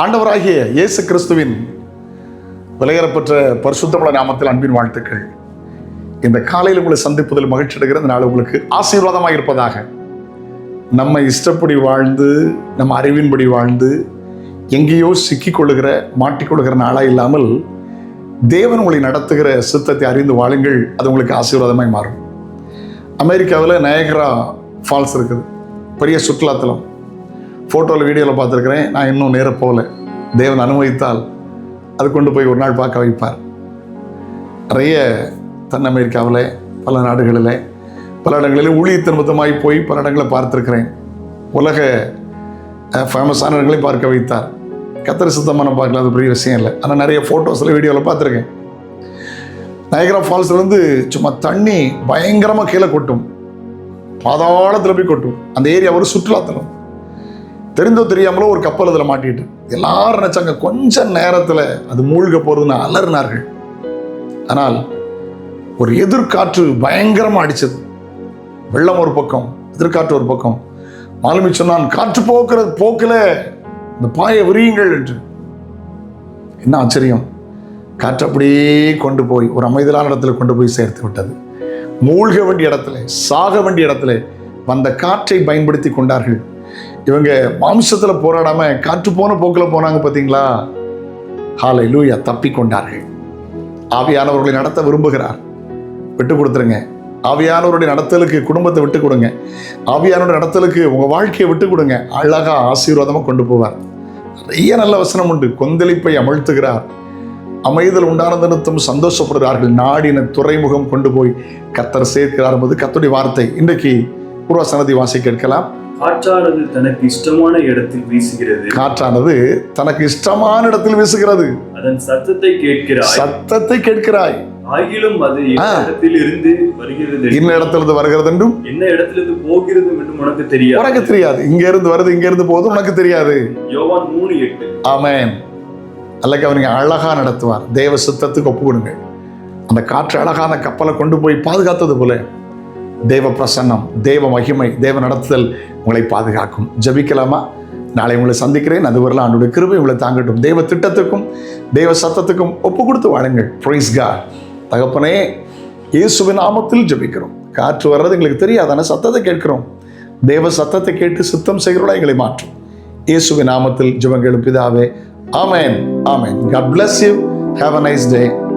ஆண்டவராகிய இயேசு கிறிஸ்துவின் விலையேறப்பெற்ற பரிசுத்தமுள்ள நாமத்தில் அன்பின் வாழ்த்துக்கள். இந்த காலையில் உங்களை சந்திப்பதில் மகிழ்ச்சி அடைகிற இந்த நாள் உங்களுக்கு ஆசீர்வாதமாக இருப்பதாக. நம்ம இஷ்டப்படி வாழ்ந்து நம்ம அறிவின்படி வாழ்ந்து எங்கேயோ சிக்கிக்கொள்ளுகிற மாட்டிக்கொள்ளுகிற நாளாக இல்லாமல் தேவன் உங்களை நடத்துகிற சித்தத்தை அறிந்து வாழுங்கள். அது உங்களுக்கு ஆசீர்வாதமாய் மாறும். அமெரிக்காவில் நயகரா ஃபால்ஸ் இருக்குது. பெரிய சுற்றுலாத்தலம். ஃபோட்டோவில் வீடியோவில் பார்த்துருக்குறேன். நான் இன்னும் நேர போகல. தேவன் அனுமதித்தால் அது கொண்டு போய் ஒரு நாள் பார்க்க வைப்பார். நிறைய தென் அமெரிக்காவில் பல நாடுகளில் பல இடங்களில் ஊழியத்தின் நிமித்தமாய் போய் பல இடங்களை பார்த்துருக்கிறேன். உலக ஃபேமஸான இடங்களையும் பார்க்க வைத்தார். கத்திர சுத்தமான பார்க்கல அது பெரிய விஷயம் இல்லை. ஆனால் நிறைய ஃபோட்டோஸில் வீடியோவில் பார்த்துருக்கேன். நயகரா ஃபால்ஸ்லேருந்து சும்மா தண்ணி பயங்கரமாக கீழே கொட்டும். பாதாளத்தில் போய் கொட்டும். அந்த ஏரியா ஒரு சுற்றுலாத்தலம். தெரிந்தோ தெரியாமலோ ஒரு கப்பல் அதில் மாட்டிட்டு. எல்லாரும் நினைச்சாங்க கொஞ்ச நேரத்தில் அது மூழ்க போகிறதுன்னு அலறினார்கள். ஆனால் ஒரு எதிர்காற்று பயங்கரமாக அடித்தது வெள்ளம் ஒரு பக்கம் எதிர்காற்று ஒரு பக்கம். மாலுமி சொன்னான் காற்று போக்குறது போக்கில் இந்த பாயை விரியுங்கள் என்று. என்ன ஆச்சரியம்? காற்று அப்படியே கொண்டு போய் ஒரு அமைதியான இடத்துல கொண்டு போய் சேர்த்து விட்டது. மூழ்க வேண்டிய இடத்துல சாக வேண்டிய இடத்துல வந்த காற்றை பயன்படுத்தி கொண்டார்கள். இவங்க மாம்சத்தில் போராடாம காற்று போன போக்கில் போனாங்க பார்த்தீங்களா ஹாலை லூயா தப்பி கொண்டார்கள். ஆவியானவர்களை நடத்த விரும்புகிறார். விட்டு கொடுத்துருங்க. ஆவியானவருடைய நடத்தலுக்கு குடும்பத்தை விட்டு கொடுங்க. ஆவியானோட நடத்தலுக்கு உங்கள் வாழ்க்கையை விட்டு கொடுங்க. அழகா ஆசீர்வாதமாக கொண்டு போவார். நிறைய நல்ல வசனம் உண்டு. கொந்தளிப்பை அமழ்த்துகிறார். அமைதல் உண்டானது நிறுத்தம் சந்தோஷப்படுகிறார்கள். நாடின துறைமுகம் கொண்டு போய் கத்தர் சேர்க்கிறார் என்பது கத்துடைய வார்த்தை. இன்றைக்கு பூர்வசனதி வாசி கேட்கலாம். காற்றானது தனக்கு இஷ்டமான இடத்தில் வீசுகிறது. காற்றானது தனக்கு இஷ்டமான இடத்தில் வீசுகிறது. அதன் சத்தத்தை கேட்கிறாய். சத்தத்தை கேட்கிறாய். ஆகிலும் அது என்ன. இடத்தில் இருந்து வருகிறது இன்ன இடத்திலிருந்து வருகிறது என்றும்? என்ன இடத்திலிருந்து போகிறது என்றும் உனக்கு தெரியாது. உனக்கு தெரியாது. இங்க இருந்து வருது இங்க இருந்து போகுது உனக்கு தெரியாது. யோவான் மூணு எட்டு. ஆமென். அல்லக்கு அவனுங்க அழகா நடத்துவார். தேவ சித்தத்துக்கு ஒப்பு கொடுங்க அந்த காற்று அழகா அந்த கப்பலை கொண்டு போய் பாதுகாத்தது போல. தேவ பிரசன்னம் தேவ மகிமை தேவ நடத்துதல் உங்களை பாதுகாக்கும். ஜபிக்கலாமா? நாளை உங்களை சந்திக்கிறேன். அது அவனுடைய கிருபை உங்களை தாங்கட்டும். தேவ திட்டத்துக்கும் தேவ சத்தத்துக்கும் ஒப்பு கொடுத்து வாழுங்கள். ப்ரைஸ்கா தகப்பனே இயேசுவி நாமத்தில் ஜெபிக்கிறோம். காற்று வர்றது எங்களுக்கு தெரியாதான சத்தத்தை கேட்கிறோம். தேவ சத்தத்தை கேட்டு சுத்தம் செய்கிறோட எங்களை மாற்றும். இயேசுவி நாமத்தில் ஜபங்கள் பிதாவே. ஆமேன் ஆமேன் God bless you have a nice day